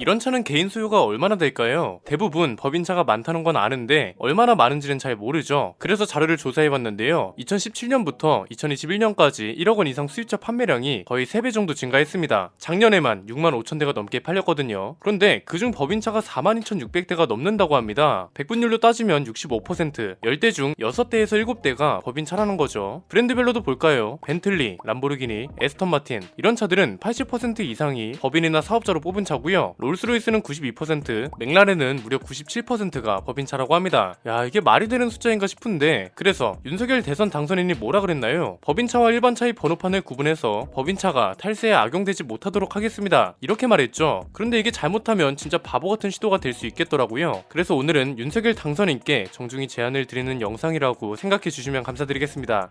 이런 차는 개인 소유가 얼마나 될까요? 대부분 법인차가 많다는 건 아는데 얼마나 많은지는 잘 모르죠. 그래서 자료를 조사해봤는데요. 2017년부터 2021년까지 1억 원 이상 수입차 판매량이 거의 3배 정도 증가했습니다. 작년에만 6만 5천 대가 넘게 팔렸거든요. 그런데 그중 법인차가 4만 2,600대가 넘는다고 합니다. 백분율로 따지면 65%, 10대 중 6대에서 7대가 법인차라는 거죠. 브랜드별로도 볼까요? 벤틀리, 람보르기니, 에스턴 마틴 이런 차들은 80% 이상이 법인이나 사업자로 뽑은 차고요. 롤 스로이스는 92%, 맥라렌은 무려 97%가 법인차라고 합니다. 야 이게 말이 되는 숫자인가 싶은데 그래서 윤석열 대선 당선인이 뭐라 그랬나요? 법인차와 일반 차의 번호판을 구분해서 법인차가 탈세에 악용되지 못하도록 하겠습니다. 이렇게 말했죠. 그런데 이게 잘못하면 진짜 바보 같은 시도가 될 수 있겠더라고요. 그래서 오늘은 윤석열 당선인께 정중히 제안을 드리는 영상이라고 생각해 주시면 감사드리겠습니다.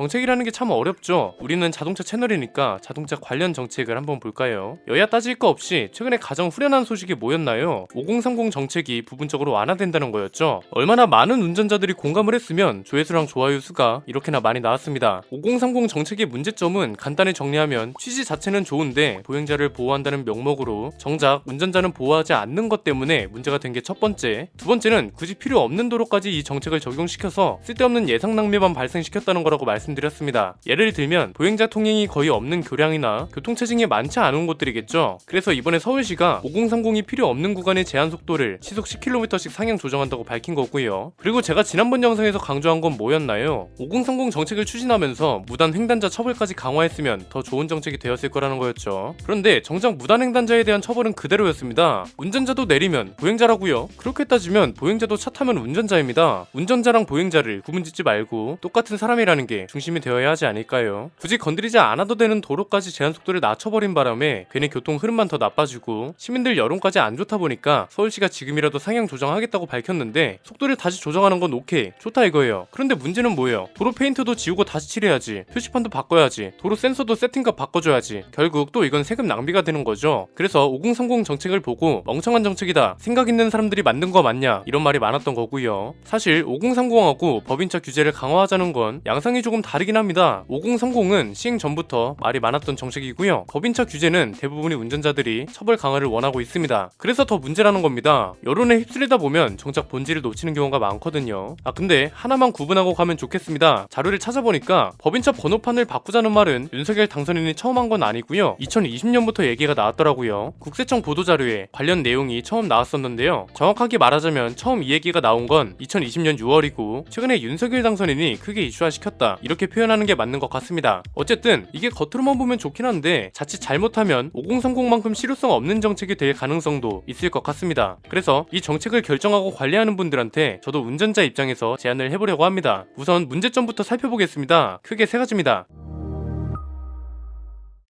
정책이라는 게 참 어렵죠. 우리는 자동차 채널이니까 자동차 관련 정책을 한번 볼까요? 여야 따질 거 없이 최근에 가장 후련한 소식이 뭐였나요? 5030 정책이 부분적으로 완화된다는 거였죠. 얼마나 많은 운전자들이 공감을 했으면 조회수랑 좋아요 수가 이렇게나 많이 나왔습니다. 5030 정책의 문제점은 간단히 정리하면 취지 자체는 좋은데 보행자를 보호한다는 명목으로 정작 운전자는 보호하지 않는 것 때문에 문제가 된 게 첫 번째. 두 번째는 굳이 필요 없는 도로까지 이 정책을 적용시켜서 쓸데없는 예상 낭비만 발생시켰다는 거라고 말씀 드렸습니다. 예를 들면 보행자 통행이 거의 없는 교량이나 교통체증이 많지 않은 곳들이겠죠. 그래서 이번에 서울시가 5030이 필요 없는 구간의 제한 속도를 시속 10km씩 상향 조정한다고 밝힌 거고요. 그리고 제가 지난번 영상에서 강조한 건 뭐였나요? 5030 정책을 추진하면서 무단 횡단자 처벌까지 강화했으면 더 좋은 정책이 되었을 거라는 거였죠. 그런데 정작 무단 횡단자에 대한 처벌은 그대로였습니다. 운전자도 내리면 보행자라고요. 그렇게 따지면 보행자도 차 타면 운전자입니다. 운전자랑 보행자를 구분짓지 말고 똑같은 사람이라는 게 중심이 되어야 하지 않을까요? 굳이 건드리지 않아도 되는 도로까지 제한 속도를 낮춰버린 바람에 괜히 교통 흐름만 더 나빠지고 시민들 여론까지 안 좋다 보니까 서울시가 지금이라도 상향 조정하겠다고 밝혔는데 속도를 다시 조정하는 건 오케이 좋다 이거예요. 그런데 문제는 뭐예요? 도로 페인트도 지우고 다시 칠해야지 표시판도 바꿔야지 도로 센서도 세팅값 바꿔줘야지 결국 또 이건 세금 낭비가 되는 거죠. 그래서 5030 정책을 보고 멍청한 정책이다 생각 있는 사람들이 만든 거 맞냐 이런 말이 많았던 거고요. 사실 5030하고 법인차 규제를 강화하자는 건 양상이 조금 다르긴 합니다. 5030은 시행 전부터 말이 많았던 정책이고요. 법인차 규제는 대부분의 운전자들이 처벌 강화를 원하고 있습니다. 그래서 더 문제라는 겁니다. 여론에 휩쓸리다 보면 정작 본질을 놓치는 경우가 많거든요. 아 근데 하나만 구분하고 가면 좋겠습니다. 자료를 찾아보니까 법인차 번호판을 바꾸자는 말은 윤석열 당선인이 처음 한 건 아니고요. 2020년부터 얘기가 나왔더라고요. 국세청 보도자료에 관련 내용이 처음 나왔었는데요. 정확하게 말하자면 처음 이 얘기가 나온 건 2020년 6월이고 최근에 윤석열 당선인이 크게 이슈화 시켰다 이렇게 표현하는 게 맞는 것 같습니다. 어쨌든 이게 겉으로만 보면 좋긴 한데 자칫 잘못하면 5030만큼 실효성 없는 정책이 될 가능성도 있을 것 같습니다. 그래서 이 정책을 결정하고 관리하는 분들한테 저도 운전자 입장에서 제안을 해보려고 합니다. 우선 문제점부터 살펴보겠습니다. 크게 세 가지입니다.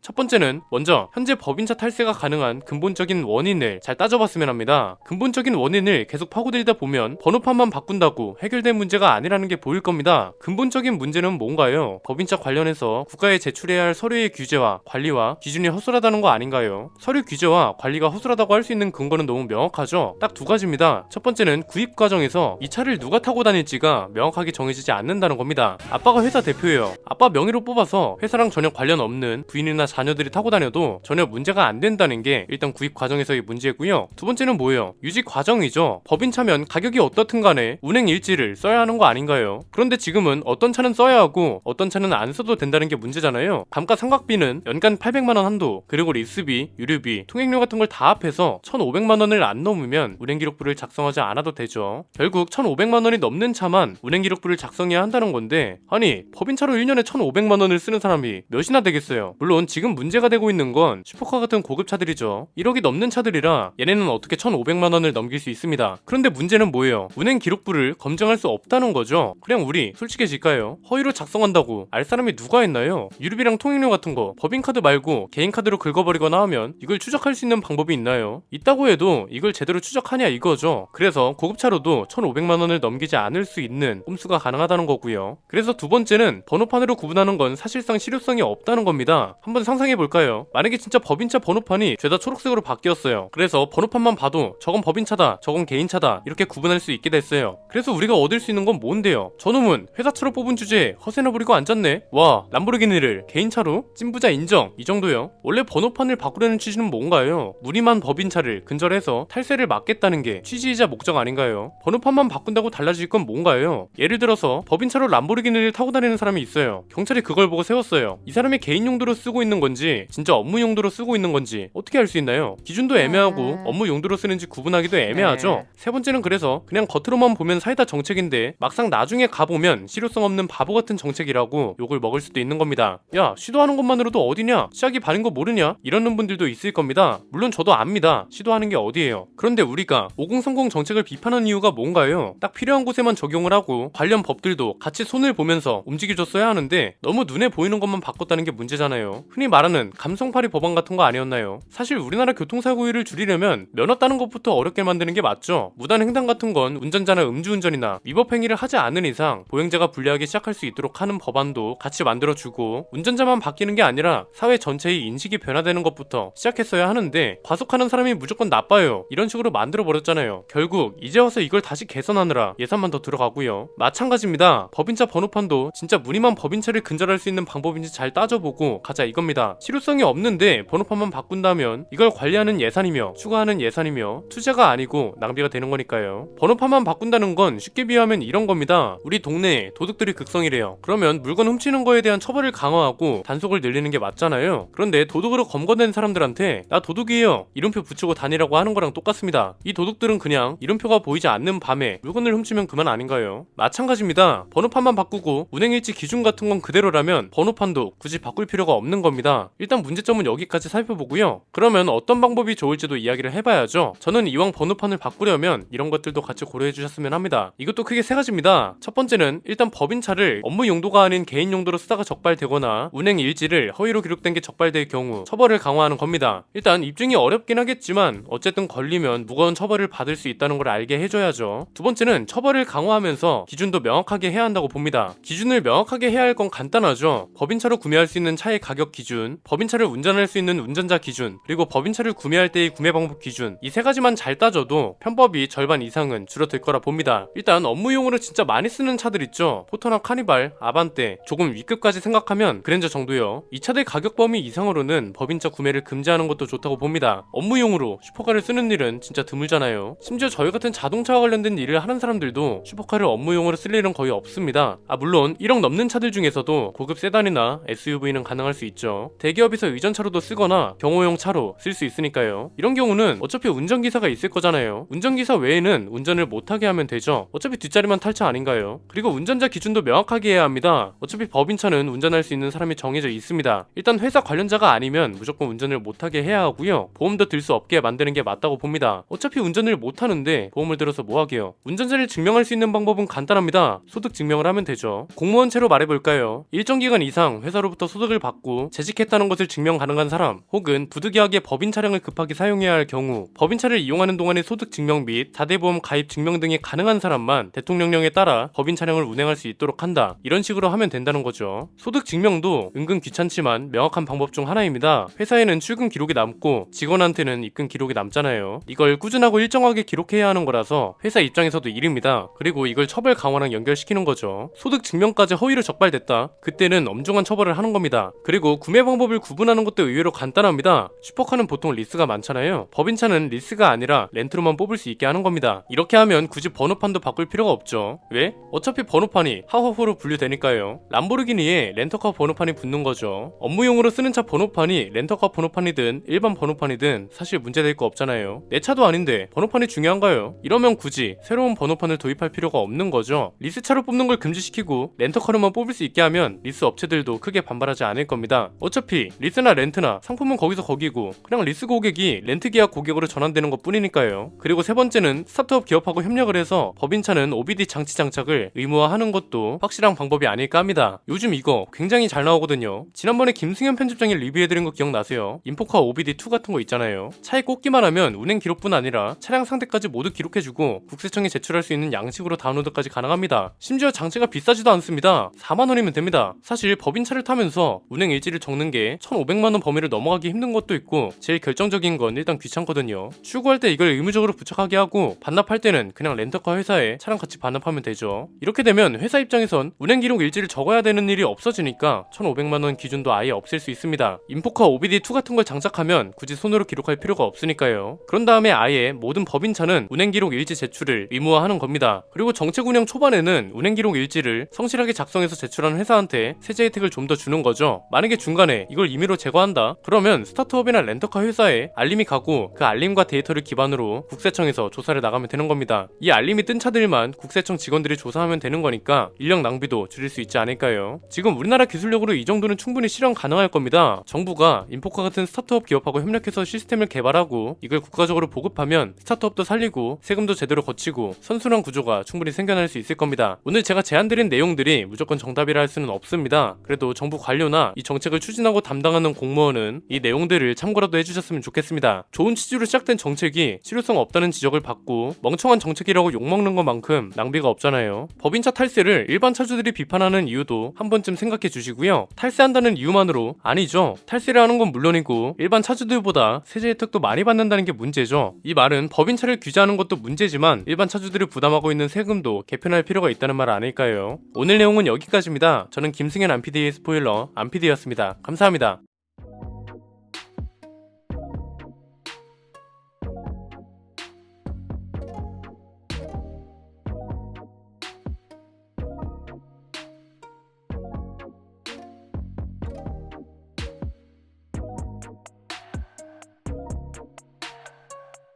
첫 번째는 먼저 현재 법인차 탈세가 가능한 근본적인 원인을 잘 따져봤으면 합니다. 근본적인 원인을 계속 파고들다 보면 번호판만 바꾼다고 해결된 문제가 아니라는 게 보일 겁니다. 근본적인 문제는 뭔가요? 법인차 관련해서 국가에 제출해야 할 서류의 규제와 관리와 기준이 허술하다는 거 아닌가요? 서류 규제와 관리가 허술하다고 할 수 있는 근거는 너무 명확하죠. 딱 두 가지입니다. 첫 번째는 구입 과정에서 이 차를 누가 타고 다닐지가 명확하게 정해지지 않는다는 겁니다. 아빠가 회사 대표예요. 아빠 명의로 뽑아서 회사랑 전혀 관련 없는 부인이나 자녀들이 타고 다녀도 전혀 문제가 안 된다는 게 일단 구입 과정에서의 문제고요. 두 번째는 뭐예요? 유지 과정이죠. 법인 차면 가격이 어떻든 간에 운행 일지를 써야 하는 거 아닌가요? 그런데 지금은 어떤 차는 써야 하고 어떤 차는 안 써도 된다는 게 문제잖아요. 감가상각비는 연간 800만 원 한도, 그리고 리스비, 유류비, 통행료 같은 걸 다 합해서 1,500만 원을 안 넘으면 운행 기록부를 작성하지 않아도 되죠. 결국 1,500만 원이 넘는 차만 운행 기록부를 작성해야 한다는 건데 아니 법인차로 1년에 1,500만 원을 쓰는 사람이 몇이나 되겠어요. 물론 지금 문제가 되고 있는 건 슈퍼카 같은 고급 차들이죠. 1억이 넘는 차들이라 얘네는 어떻게 1,500만 원을 넘길 수 있습니다. 그런데 문제는 뭐예요? 운행 기록부를 검증할 수 없다는 거죠. 그냥 우리 솔직해질까요? 허위로 작성한다고 알 사람이 누가 있나요? 유류비랑 통행료 같은 거 법인카드 말고 개인카드로 긁어버리거나 하면 이걸 추적할 수 있는 방법이 있나요? 있다고 해도 이걸 제대로 추적하냐 이거죠. 그래서 고급차로도 1,500만 원을 넘기지 않을 수 있는 꼼수가 가능하다는 거고요. 그래서 두 번째는 번호판으로 구분하는 건 사실상 실효성이 없다는 겁니다. 한번 상상해 볼까요? 만약에 진짜 법인차 번호판이 죄다 초록색으로 바뀌었어요. 그래서 번호판만 봐도 저건 법인차다, 저건 개인차다 이렇게 구분할 수 있게 됐어요. 그래서 우리가 얻을 수 있는 건 뭔데요? 저놈은 회사차로 뽑은 주제에 허세나 부리고 앉았네? 와, 람보르기니를 개인차로? 찐부자 인정. 이 정도요? 원래 번호판을 바꾸려는 취지는 뭔가요? 무리만 법인차를 근절해서 탈세를 막겠다는 게 취지이자 목적 아닌가요? 번호판만 바꾼다고 달라질 건 뭔가요? 예를 들어서 법인차로 람보르기니를 타고 다니는 사람이 있어요. 경찰이 그걸 보고 세웠어요. 이 사람이 개인 용도로 쓰고 있는 건지 진짜 업무 용도로 쓰고 있는 건지 어떻게 알 수 있나요? 기준도 애매하고 업무 용도로 쓰는지 구분하기도 애매하죠. 네. 세 번째는 그래서 그냥 겉으로만 보면 사이다 정책인데 막상 나중에 가보면 실효성 없는 바보 같은 정책이라고 욕을 먹을 수도 있는 겁니다. 야 시도하는 것만으로도 어디냐? 시작이 바른 거 모르냐? 이러는 분들도 있을 겁니다. 물론 저도 압니다. 시도하는 게 어디예요? 그런데 우리가 5030 정책을 비판한 이유가 뭔가요? 딱 필요한 곳에만 적용을 하고 관련 법들도 같이 손을 보면서 움직여줬어야 하는데 너무 눈에 보이는 것만 바꿨다는 게 문제잖아요. 흔히 말하는 감성팔이 법안 같은 거 아니었나요? 사실 우리나라 교통사고율을 줄이려면 면허 따는 것부터 어렵게 만드는 게 맞죠. 무단 횡단 같은 건 운전자나 음주운전이나 위법 행위를 하지 않는 이상 보행자가 불리하게 시작할 수 있도록 하는 법안도 같이 만들어주고 운전자만 바뀌는 게 아니라 사회 전체의 인식이 변화되는 것부터 시작했어야 하는데 과속하는 사람이 무조건 나빠요. 이런 식으로 만들어 버렸잖아요. 결국 이제 와서 이걸 다시 개선하느라 예산만 더 들어가고요. 마찬가지입니다. 법인차 번호판도 진짜 무늬만 법인차를 근절할 수 있는 방법인지 잘 따져보고 가자 이겁니다. 실효성이 없는데 번호판만 바꾼다면 이걸 관리하는 예산이며 추가하는 예산이며 투자가 아니고 낭비가 되는 거니까요. 번호판만 바꾼다는 건 쉽게 비유하면 이런 겁니다. 우리 동네에 도둑들이 극성이래요. 그러면 물건 훔치는 거에 대한 처벌을 강화하고 단속을 늘리는 게 맞잖아요. 그런데 도둑으로 검거된 사람들한테 나 도둑이에요. 이름표 붙이고 다니라고 하는 거랑 똑같습니다. 이 도둑들은 그냥 이름표가 보이지 않는 밤에 물건을 훔치면 그만 아닌가요? 마찬가지입니다. 번호판만 바꾸고 운행일지 기준 같은 건 그대로라면 번호판도 굳이 바꿀 필요가 없는 겁니다. 일단 문제점은 여기까지 살펴보고요. 그러면 어떤 방법이 좋을지도 이야기를 해봐야죠. 저는 이왕 번호판을 바꾸려면 이런 것들도 같이 고려해 주셨으면 합니다. 이것도 크게 세 가지입니다. 첫 번째는 일단 법인차를 업무 용도가 아닌 개인 용도로 쓰다가 적발되거나 운행 일지를 허위로 기록된 게 적발될 경우 처벌을 강화하는 겁니다. 일단 입증이 어렵긴 하겠지만 어쨌든 걸리면 무거운 처벌을 받을 수 있다는 걸 알게 해줘야죠. 두 번째는 처벌을 강화하면서 기준도 명확하게 해야 한다고 봅니다. 기준을 명확하게 해야 할 건 간단하죠. 법인차로 구매할 수 있는 차의 가격 기준, 법인차를 운전할 수 있는 운전자 기준, 그리고 법인차를 구매할 때의 구매 방법 기준 이 세 가지만 잘 따져도 편법이 절반 이상은 줄어들 거라 봅니다. 일단 업무용으로 진짜 많이 쓰는 차들 있죠. 포터나 카니발, 아반떼, 조금 위급까지 생각하면 그랜저 정도요. 이 차들 가격 범위 이상으로는 법인차 구매를 금지하는 것도 좋다고 봅니다. 업무용으로 슈퍼카를 쓰는 일은 진짜 드물잖아요. 심지어 저희 같은 자동차와 관련된 일을 하는 사람들도 슈퍼카를 업무용으로 쓸 일은 거의 없습니다. 아 물론 1억 넘는 차들 중에서도 고급 세단이나 SUV는 가능할 수 있죠. 대기업에서 의전차로도 쓰거나 경호용 차로 쓸 수 있으니까요. 이런 경우는 어차피 운전기사가 있을 거잖아요. 운전기사 외에는 운전을 못하게 하면 되죠. 어차피 뒷자리만 탈 차 아닌가요? 그리고 운전자 기준도 명확하게 해야 합니다. 어차피 법인차는 운전할 수 있는 사람이 정해져 있습니다. 일단 회사 관련자가 아니면 무조건 운전을 못하게 해야 하고요. 보험도 들 수 없게 만드는 게 맞다고 봅니다. 어차피 운전을 못하는데 보험을 들어서 뭐하게요? 운전자를 증명할 수 있는 방법은 간단합니다. 소득 증명을 하면 되죠. 공무원체로 말해볼까요? 일정 기간 이상 회사로부터 소득을 받고 재직 했다는 것을 증명 가능한 사람, 혹은 부득이하게 법인 차량을 급하게 사용해야 할 경우, 법인 차를 이용하는 동안의 소득 증명 및 다대보험 가입 증명 등이 가능한 사람만 대통령령에 따라 법인 차량을 운행할 수 있도록 한다. 이런 식으로 하면 된다는 거죠. 소득 증명도 은근 귀찮지만 명확한 방법 중 하나입니다. 회사에는 출근 기록이 남고 직원한테는 입금 기록이 남잖아요. 이걸 꾸준하고 일정하게 기록해야 하는 거라서 회사 입장에서도 일입니다. 그리고 이걸 처벌 강화랑 연결시키는 거죠. 소득 증명까지 허위로 적발됐다. 그때는 엄중한 처벌을 하는 겁니다. 그리고 구매 방법을 구분하는 것도 의외로 간단합니다. 슈퍼카는 보통 리스가 많잖아요. 법인차는 리스가 아니라 렌트로만 뽑을 수 있게 하는 겁니다. 이렇게 하면 굳이 번호판도 바꿀 필요가 없죠. 왜? 어차피 번호판이 하호호로 분류되니까요. 람보르기니에 렌터카 번호판이 붙는 거죠. 업무용으로 쓰는 차 번호판이 렌터카 번호판이든 일반 번호판이든 사실 문제될 거 없잖아요. 내 차도 아닌데 번호판이 중요한가요? 이러면 굳이 새로운 번호판을 도입할 필요가 없는 거죠. 리스차로 뽑는 걸 금지시키고 렌터카로만 뽑을 수 있게 하면 리스 업체들도 크게 반발하지 않을 겁니다. 어차피 리스나 렌트나 상품은 거기서 거기고 그냥 리스 고객이 렌트 계약 고객으로 전환되는 것 뿐이니까요. 그리고 세 번째는 스타트업 기업하고 협력을 해서 법인차는 OBD 장치 장착을 의무화하는 것도 확실한 방법이 아닐까 합니다. 요즘 이거 굉장히 잘 나오거든요. 지난번에 김승현 편집장이 리뷰해드린 거 기억나세요? 인포카 OBD2 같은 거 있잖아요. 차에 꽂기만 하면 운행 기록뿐 아니라 차량 상태까지 모두 기록해주고 국세청에 제출할 수 있는 양식으로 다운로드까지 가능합니다. 심지어 장치가 비싸지도 않습니다. 4만 원이면 됩니다. 사실 법인차를 타면서 운행 일지를 적는 적는 게 1,500만 원 범위를 넘어가기 힘든 것도 있고 제일 결정적인 건 일단 귀찮거든요. 출고할 때 이걸 의무적으로 부착하게 하고 반납할 때는 그냥 렌터카 회사에 차랑 같이 반납하면 되죠. 이렇게 되면 회사 입장에선 운행 기록 일지를 적어야 되는 일이 없어지니까 1,500만 원 기준도 아예 없앨 수 있습니다. 인포카 OBD2 같은 걸 장착하면 굳이 손으로 기록할 필요가 없으니까요. 그런 다음에 아예 모든 법인차는 운행 기록 일지 제출을 의무화하는 겁니다. 그리고 정책 운영 초반에는 운행 기록 일지를 성실하게 작성해서 제출하는 회사한테 세제 혜택을 좀 더 주는 거죠. 만약에 중간에 이걸 임의로 제거한다? 그러면 스타트업이나 렌터카 회사에 알림이 가고 그 알림과 데이터를 기반으로 국세청에서 조사를 나가면 되는 겁니다. 이 알림이 뜬 차들만 국세청 직원들이 조사하면 되는 거니까 인력 낭비도 줄일 수 있지 않을까요? 지금 우리나라 기술력으로 이 정도는 충분히 실현 가능할 겁니다. 정부가 인포카 같은 스타트업 기업하고 협력해서 시스템을 개발하고 이걸 국가적으로 보급하면 스타트업도 살리고 세금도 제대로 거치고 선순환 구조가 충분히 생겨날 수 있을 겁니다. 오늘 제가 제안드린 내용들이 무조건 정답이라 할 수는 없습니다. 그래도 정부 관료나 이 정책을 추진하고 담당하는 공무원은 이 내용들을 참고라도 해주셨으면 좋겠습니다. 좋은 취지로 시작된 정책이 실효성 없다는 지적을 받고 멍청한 정책이라고 욕먹는 것만큼 낭비가 없잖아요. 법인차 탈세를 일반 차주들이 비판하는 이유도 한 번쯤 생각해 주시고요. 탈세한다는 이유만으로 아니죠. 탈세를 하는 건 물론이고 일반 차주들보다 세제 혜택도 많이 받는다는 게 문제죠. 이 말은 법인차를 규제하는 것도 문제지만 일반 차주들이 부담하고 있는 세금도 개편할 필요가 있다는 말 아닐까요? 오늘 내용은 여기까지입니다. 저는 김승현 안PD의 스포일러 안PD였습니다. 감사합니다.